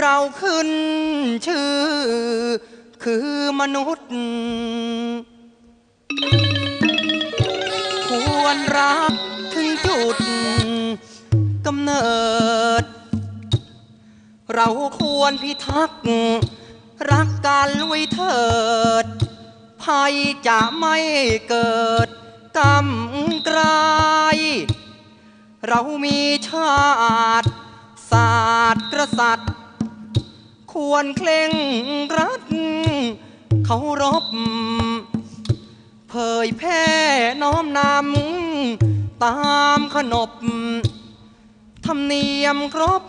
เราขึ้นชื่อ คือมนุษย์ ควรรักถึงจุดกำเนิด เราควรพิทักษ์รักกันไว้เถิด ภัยจะไม่เกิดกำกรายเรามีชาติศาสตร์กษัตริย์ ควรเคร่งรัดเคารพเผยแพร่น้อมนำตามขนบธรรมเนียมครบ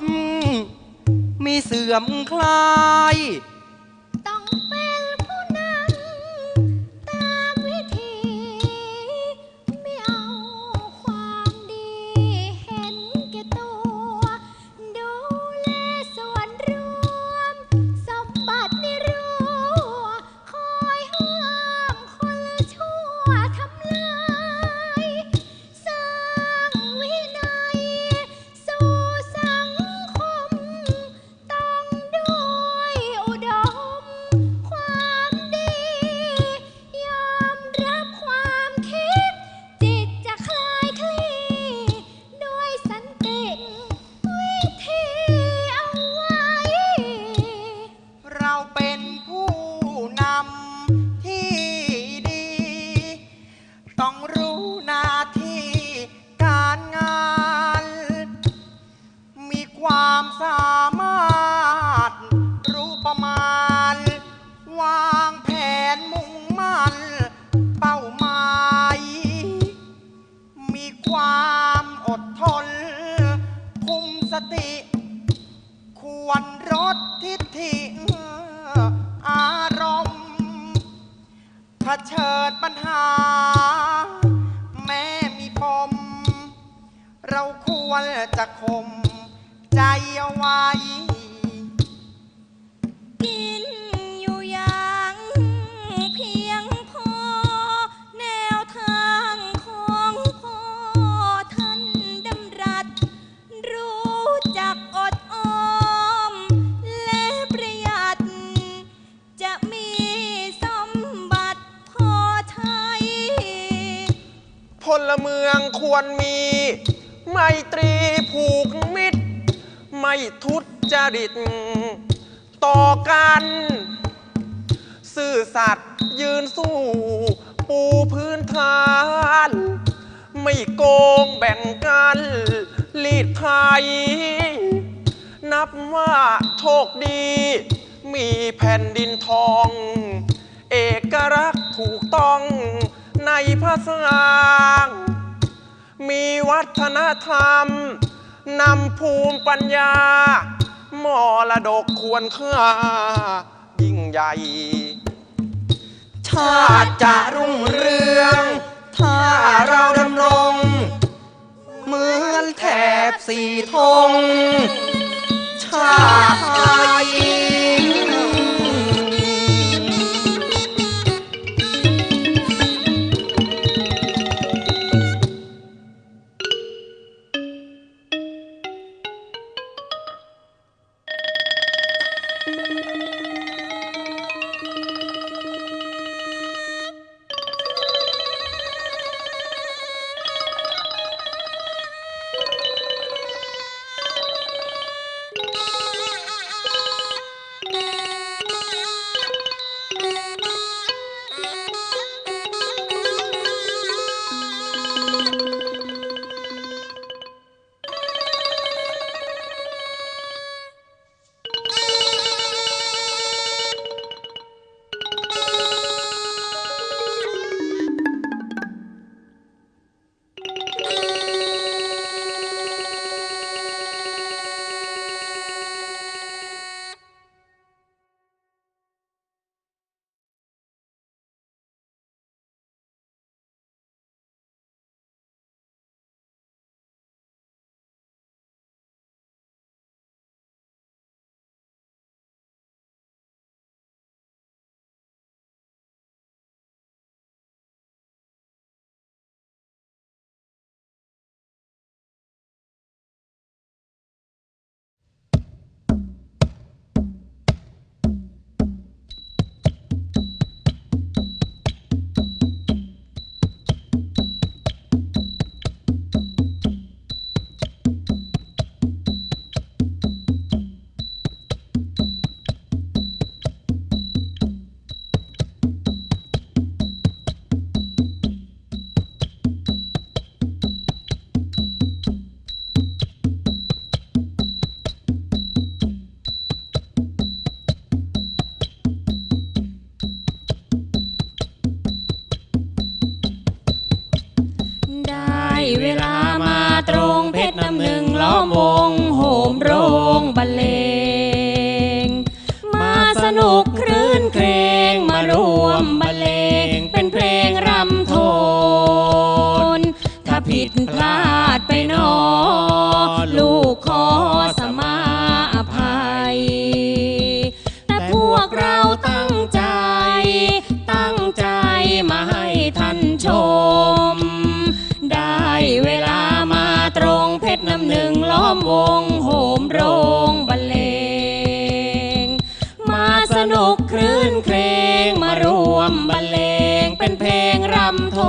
มีเสื่อมคลาย ควรมี ไมตรีผูกมิตร ไม่ทุจริต ต่อกัน ซื่อสัตย์ยืนสู้ ปูพื้นฐาน ไม่โกงแบ่งกันลีดไทย นับว่าโชคดี มีแผ่นดินทอง เอกลักษณ์ถูกต้องในภาษา มีวัฒนธรรม นำภูมิปัญญา มรดกควรค่า ยิ่งใหญ่ ชาติจะรุ่งเรือง ถ้าเราดำรง เหมือนแถบสีธงชาติไทย งรำโท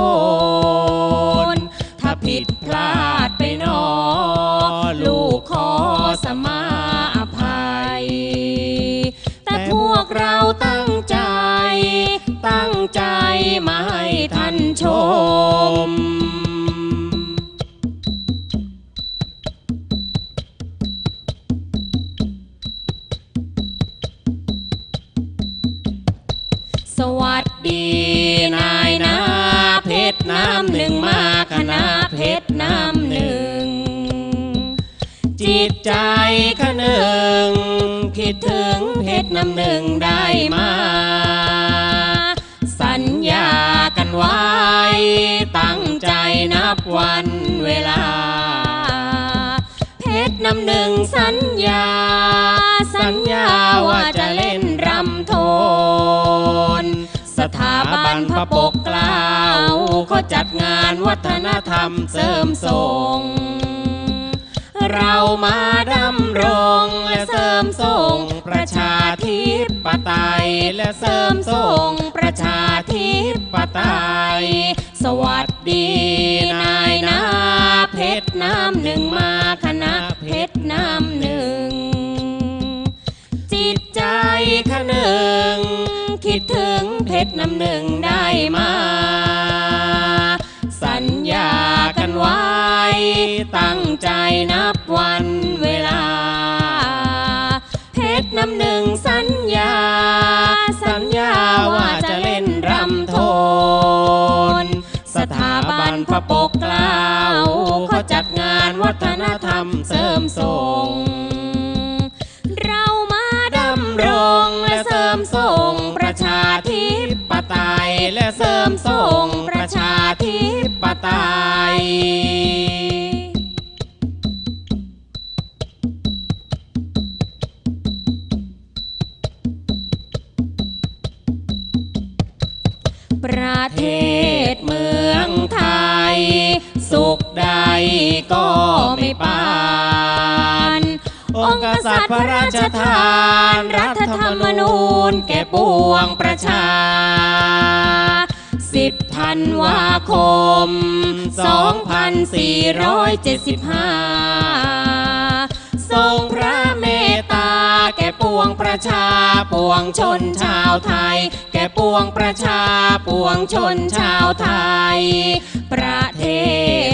ชรน้ำหนึ่งมาคณะเพชรน้ำหนึ่ง จิตใจขะหนึ่งคิดถึงเพชรน้ำหนึ่งได้มา สัญญากันไว้ ตั้งใจนับวันเวลา เพชรน้ำหนึ่งสัญญา สัญญาว่าจะเล่น สถาบันพระปกเกล้าก็จัดงานวัฒนธรรมเสริมส่ง เรามาดำรงและเสริมส่ง ประชาธิปไตยและเสริมส่ง ประชาธิปไตย สวัสดีนายนาเพชรน้ำหนึ่งมา คิดถึงเพชรน้ำหนึ่งได้มา สัญญากันไว้ ตั้งใจนับวันเวลา เพชรน้ำหนึ่งสัญญา สัญญาว่าจะเล่นรำโทน สถาบันพระปกเกล้าเขาจัดงานวัฒนธรรมเสริมส่ง สริมส่งประชาธิปไตย ประเทศเมืองไทย สุขใดก็ไม่ปานองค์กษัตริย์พระราชทาน รัฐธรรมนูญแก่ปวงประชา ธันวาคม 2475 ทรงพระเมตตาแก่ปวงประชาปวงชนชาวไทย แก่ปวงประชาปวงชนชาวไทย ประเท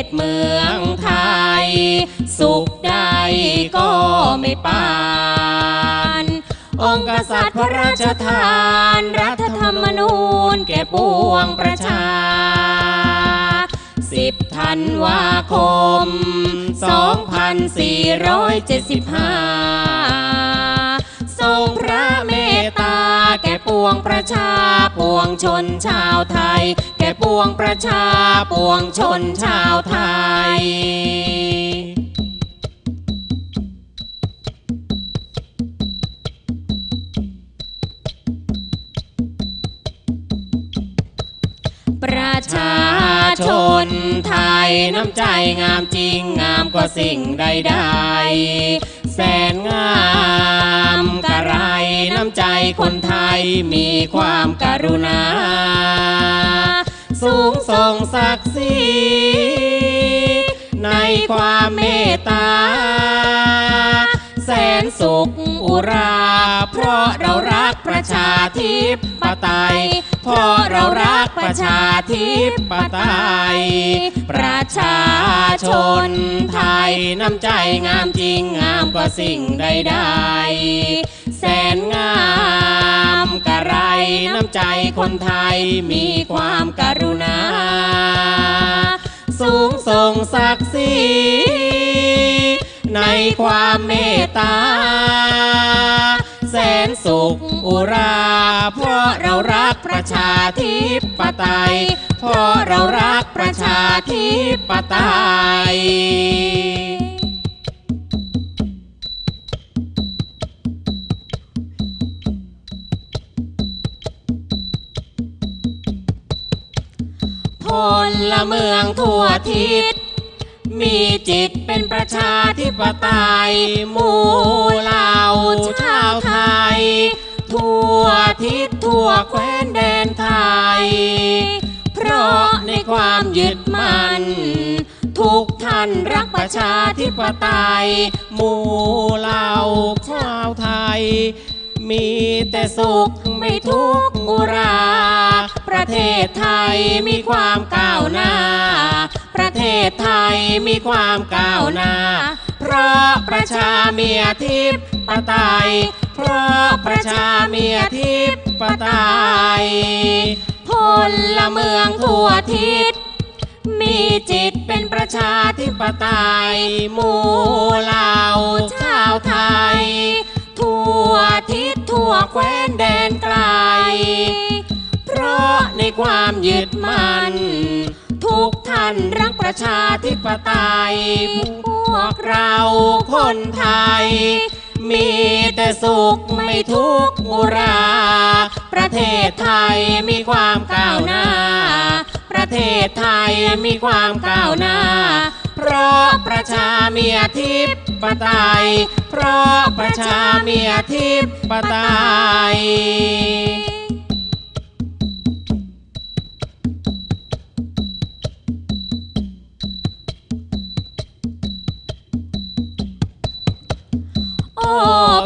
ศเมืองไทย สุขใดก็ไม่ปาน องค์กษัตริย์พระราชทานรั ธรรมนูญแก่ปวงประชา สิบธันวาคม 2475 ทรงพระเมตตาแก่ปวงประชาปวงชนชาวไทย แก่ปวงประชาปวงชนชาวไทย ชนไทยน้ำใจงามจริงงามกว่าสิ่งใดๆแสนงามกะไรน้ำใจคนไทยมีความกรุณา สูงส่งศักดิ์ศรีในความเมตตา แสนสุขอุรา เพราะเรา รักประชาธิปไตยเพราะเรารักประชาธิปไตย ประชาชนไทยน้ำใจงามจริงงามกว่าสิ่งใดๆแสนงามกะไรน้ำใจคนไทยมีความกรุณา สูงส่งศักดิ์ศรีในความเมตตา แสนสุขอุรา เพราะเรารักประชาธิปไตย เพราะเรารักประชาธิปไตย พลเมืองทั่วทิศ มีจิตเป็นประชาธิปไตยหมู่เหล่าชาวไทย ทั่วทิศทั่วแคว้นแดนไทย เพราะในความยึดมั่นทุกท่านรักประชาธิปไตยหมู่เหล่าชาวไทย มีแต่สุขไม่ทุกข์อุรา ประเทศไทยมีความก้าวหน้า ประเทศไทยมีความก้าวหน้า เพราะประชาเมียทิพย์ปไตยเพราะประชาเมียทิพย์ปไตยพลเมืองทั่วทิศมีจิตเป็นประชาธิปไตยหมู่เหล่าชาวไทย ทั่วทิศทั่วแคว้นแดนไกล เพราะในความยึดมั่น ทุกท่านรักประชาธิปไตย พวกเราคนไทย มีแต่สุขไม่ทุกข์อุรา ประเทศไทยมีความก้าวหน้า ประเทศไทยมีความก้าวหน้า เพราะประชาเมีอธิปไตย เพราะประชาเมีอธิปไตย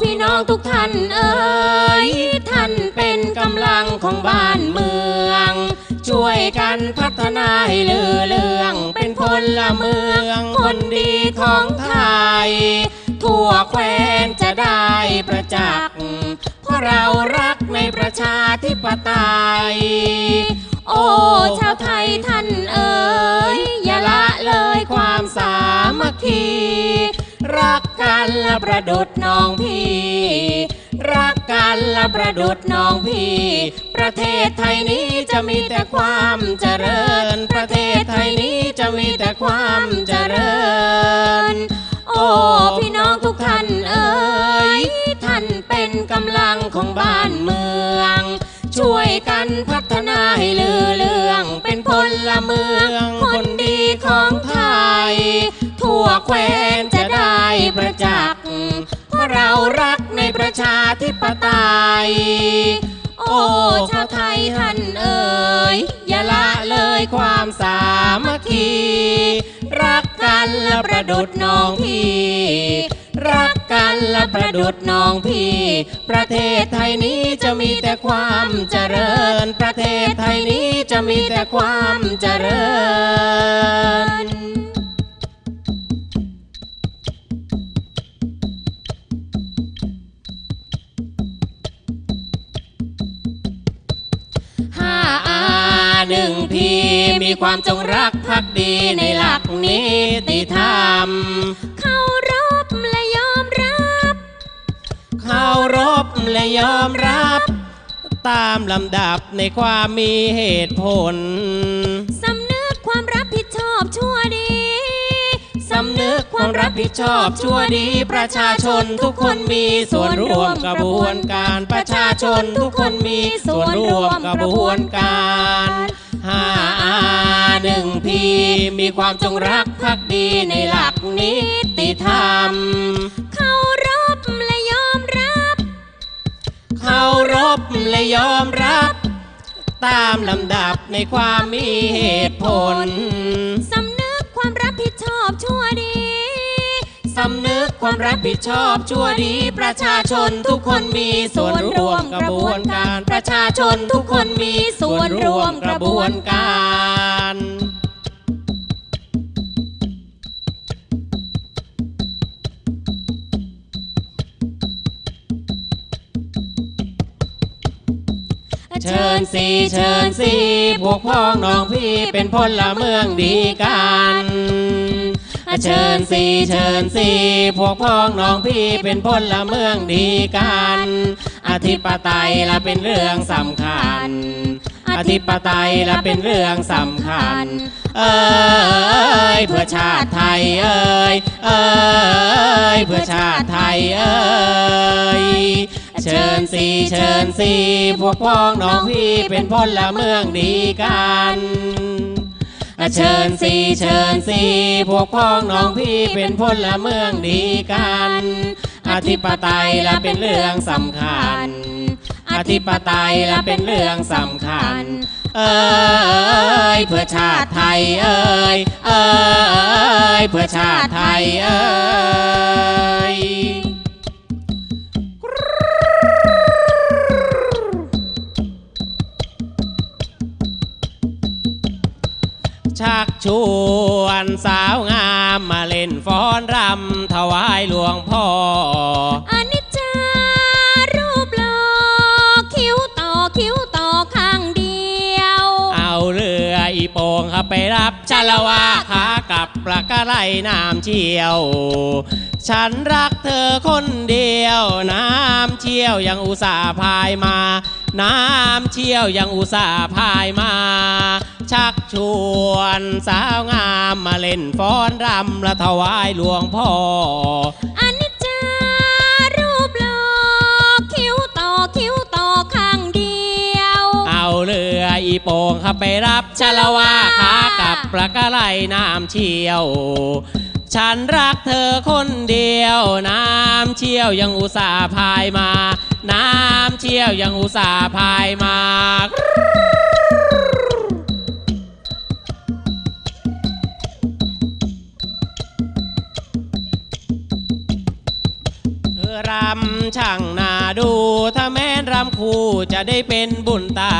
พี่น้องทุกท่านเอ๋ยท่านเป็นกำลังของบ้านเมือง ช่วยกันพัฒนาให้เลือเลือง เป็นพลเมืองคนดีของไทย ทั่วแคว้นจะได้ประจักษ์เพราะเรารักในประชาธิปไตย โอ้ชาวไทยท่านเอ๋ยอย่าละเลยความสามัคคี รักกันและประดุดน้องพี่ รักกันและประดุดน้องพี่ ประเทศไทยนี้จะมีแต่ความเจริญ ประเทศไทยนี้จะมีแต่ความเจริญ โอ้พี่น้องทุกท่านเอ๋ยท่านเป็นกำลังของบ้านเมือง ช่วยกันพัฒนาให้ลือเลืองเป็นพลเมือง คนดีของไทย ทั่วแคว้นจะได้ประจักษ์เพราะเรารักในประชาธิปไตย โอ้ชาวไทยท่านเอ๋ยอย่าละเลยความสามัคคี รักกันและประดุดน้องพี่ รักกันและประดุดน้องพี่ ประเทศไทยนี้จะมีแต่ความเจริญ ประเทศไทยนี้จะมีแต่ความเจริญห้าอาหนึ่งพีมีความจงรักภักดีในหลักนิติธรรมเคารั และยอมรับ ตามลำดับในความมีเหตุผล สำนึกความรับผิดชอบชั่วดี สำนึกความรับผิดชอบชั่วดีประชาชนทุกคนมีส่วนร่วมกระบวนการประชาชนทุกคนมีส่วนร่วมกระบวนการห้าอาหนึ่งพีมีความจงรักภักดีในหลักนิติธรรมารพและยอมรับ ตามลำดับในความมีเหตุผล สำนึกความรับผิดชอบชั่วดี สำนึกความรับผิดชอบชั่วดี ประชาชนทุกคนมีส่วนร่วมกระบวนการ ประชาชนทุกคนมีส่วนร่วมกระบวนการ เชิญสีเชิญสีพวกพ้องน้องพี่เป็นพลเมืองดีกันเชิญสีเชิญสีพวกพ้องน้องพี่เป็นพลเมืองดีกัน อธิปไตยละเป็นเรื่องสำคัญ อธิปไตยละเป็นเรื่องสำคัญ เอ้ยเพื่อชาติไทยเอ้ยเอ้ยเพื่อชาติไทยเอ้ย เชิญสีเชิญสีพวกพ้องน้องพี่เป็นพลเมืองดีกันเชิญสีเชิญสีพวกพ้องน้องพี่เป็นพลเมืองดีกัน อธิปไตยละเป็นเรื่องสำคัญ อธิปไตยละเป็นเรื่องสำคัญ เอ้ยเพื่อชาติไทยเอ้ยเอ้ยเพื่อชาติไทยเอ้ย ชักชวนสาวงามมาเล่นฟ้อนรำถวายหลวงพ่ออนิจจารูปหล่อคิ้วต่อคิ้วต่อข้างเดียวไปรับชาละวาขากลับปลากระไรน้ำเชี่ยว ฉันรักเธอคนเดียวน้ำเชี่ยวยังอุตส่าห์พายมา น้ำเชี่ยวยังอุตส่าห์พายมา ชักชวนสาวงามมาเล่นฟ้อนรำและถวายหลวงพ่ออันนี้จารูปหล่อคิ้วต่อคิ้วต่อข้างเดียว เอาเรืออีโป่งเข้าไปรับชาละวาขากลับปลากระไรน้ำเชี่ยว ฉันรักเธอคนเดียว น้ำเชี่ยวยังอุตส่าห์พายมา น้ำเชี่ยวยังอุตส่าห์พายมาเธอรำช่างนาดู ถ้าแม้นรำคู่จะได้เป็นบุญตา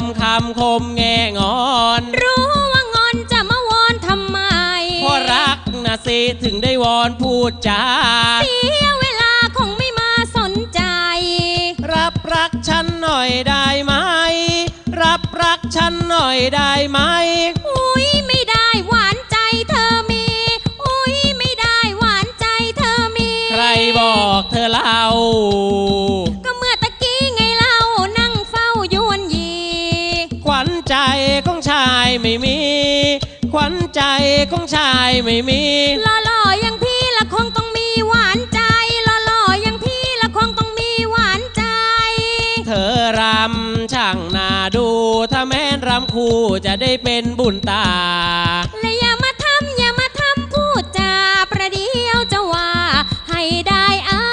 มคำคมแง่งอน รู้ว่างอนจะมาวอนทำไมเพราะรักนะสิถึงได้วอนพูดจาเสียเวลาคงไม่มาสนใจ รับรักฉันหน่อยได้ไหม รับรักฉันหน่อยได้ไหม อุ้ยไม่ได้หวานใจเธอมี อุ้ยไม่ได้หวานใจเธอมี ใครบอกเธอเล่า ของชายไม่มีหล่อๆอย่างพี่ละคงต้องมีหวานใจหล่อๆอย่างพี่ละคงต้องมีหวานใจ เธอรำช่างน่าดู ถ้าแม้นรำคู่จะได้เป็นบุญตา และอย่ามาทำอย่ามาทำพูดจาประเดี๋ยวจะว่าให้ได้อา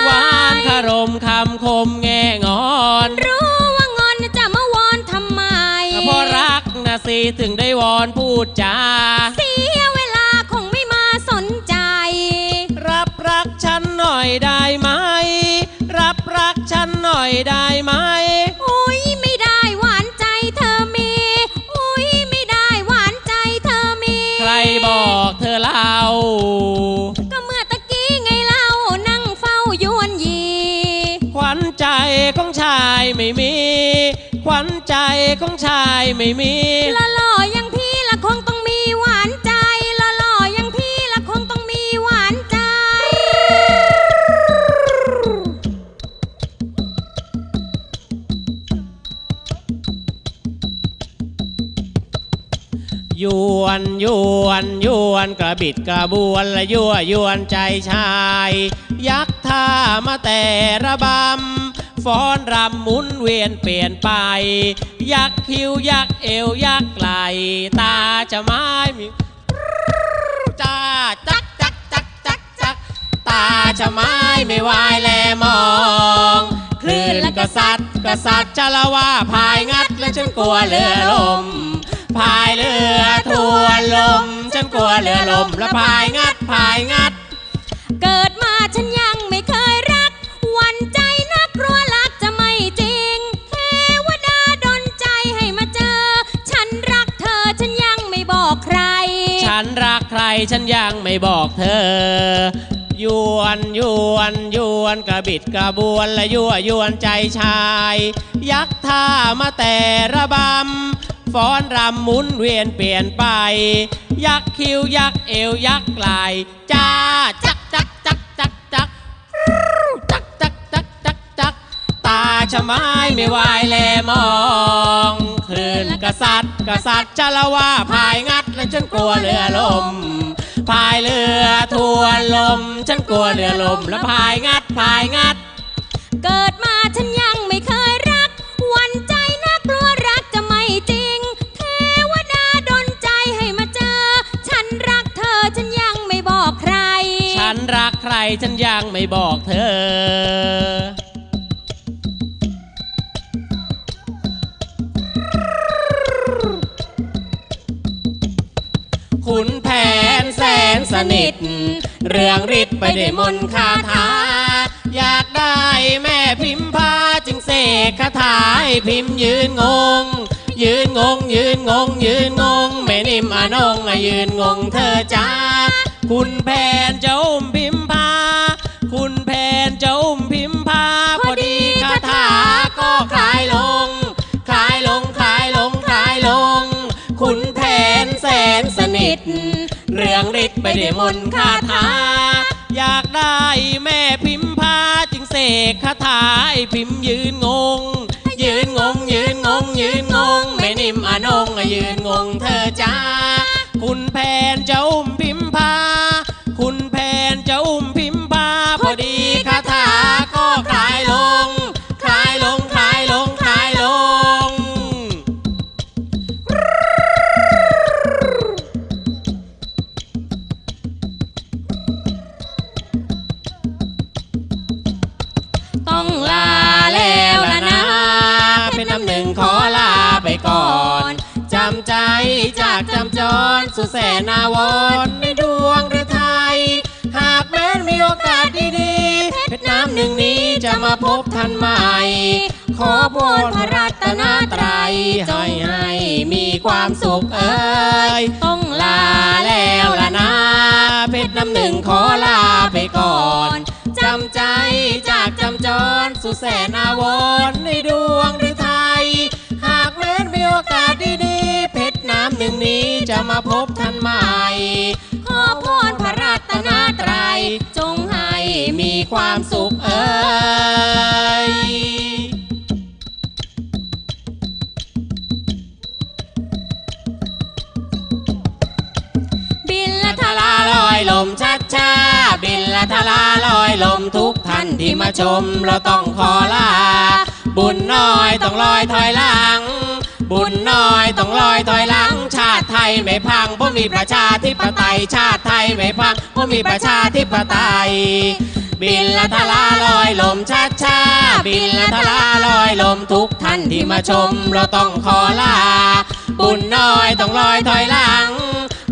ยหวานคารมคำคมแง่งอนรู้ว่างอนจะมาวอนทำไมเพราะรักนะสิถึงได้วอนพูดจา นหน่อยได้ไหม รับรักฉันหน่อยได้ไหม อุ้ยไม่ได้หวานใจเธอมี อุ้ยไม่ได้หวานใจเธอมี ใครบอกเธอเล่า ก็เมื่อตะกี้ไงเล่านั่งเฝ้ายวนยี ขวัญใจของชายไม่มี ขวัญใจของชายไม่มีละหล่อๆอย่ ยวนยวนกระบิดกระบวนและยั่วยวนใจชาย ยักท่ามาแต่ระบำฟ้อนรำหมุนเวียนเปลี่ยนไป ยักคิ้วยักเอวยักไหลตาจะไม้มีจ้าจักจักจักจักจักตาจะไม้ไม่วายแลมองคลื่นกษัตริย์กษัตริย์จะละว่าพายงัดและฉันกลัวเรือลม พายเรือทวนลม ฉันกลัวเรือลมและพายงัดพายงัด เกิดมาฉันยังไม่เคยรักหวันใจนักกลัวรักจะไม่จริง เทวดาดนใจให้มาเจอ ฉันรักเธอฉันยังไม่บอกใคร ฉันรักใครฉันยังไม่บอกเธอยวนยวนยวนกระบิดกระบวนและยั่วยวนใจชาย ยักท่ามาแต่ระบำ ฟ้อนรำหมุนเวียนเปลี่ยนไป ยักคิ้วยักเอวยักไหลจ้าจักจักจักจักจักจักจักจักจักจักตาชะไม้ไม่วายแลมองคลื่นกษัตริย์กษัตริย์จะละว่าพายงัดและฉันกลัวเรือลมพายเรือทวนลม ฉันกลัวเรือลมและพายงัดพายงัด ฉันยังไม่บอกเธอ ขุนแผนแสนสนิท เรื่องฤทธิ์ไปด้วยมนต์คาถา อยากได้แม่พิมพาจึงเสกคาถาให้พิมพ์ยืนงง ยืนงง ยืนงง ยืนงง แม่นิ่มอนงอยืนงงเธอจ้าคุณแผนจะอุ้มพิมพาคุณแผนจะอุ้มพิ คลายลงคลายลงคลายลงคลายลง ขุนแผนแสนสนิท เรื่องฤทธิ์ไม่ได้มนคาถา อยากได้แม่พิมพาจึงเสกคาถาให้พิมพ์ยืนงง ยืนงงยืนงงยืนงง ไม่นิ่มอนงยืนงงเธอจ้าคุณแผนจะอุ้มพิมพาากจำจรสุแสนนาวรในดวงฤทัยหากแม้นมีโอกาสดีๆเพชรน้ำหนึ่งนี้จะมาพบท่านใหม่ ขอพรพระรัตนตรัยให้ให้มีความสุขเอ่ยต้องลาแล้วละนะเพชรน้ำหนึ่งขอลาไปก่อนจำใจจากจำจรสุแสนาวรในดวงฤทัย นี้จะมาพบท่านใหม่ ขอพรพระรัตนตรัยจงให้มีความสุขเอ่ยบินละทลาลอยลมชัดชาบินละทลาลอยลมทุกท่านที่มาชม เราต้องขอลา บุญน้อยต้องลอยถอยหลัง บุญน้อยต้องลอยถอยหลัง ชาติไทยไม่พังเพราะมีประชาธิปไตย ชาติไทยไม่พังเพราะมีประชาธิปไตย บินละทลาลอยลมชัดชาบินละทลาลอยลมทุกท่านที่มาชมเราต้องขอลา บุญน้อยต้องลอยถอยหลัง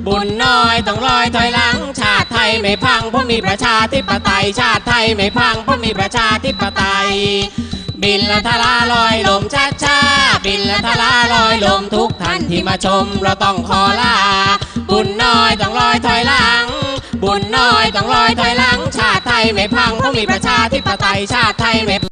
บุญน้อยต้องลอยถอยหลัง ชาติไทยไม่พังเพราะมีประชาธิปไตย ชาติไทยไม่พังเพราะมีประชาธิปไตย บินละทลาลอยลมช้าช้าบินละทลาลอยลมทุกท่านที่มาชมเราต้องขอลา บุญน้อยต้องลอยถอยหลัง บุญน้อยต้องลอยถอยหลัง ชาติไทยไม่พังเพราะมีประชาธิปไตยชาติไทยไม่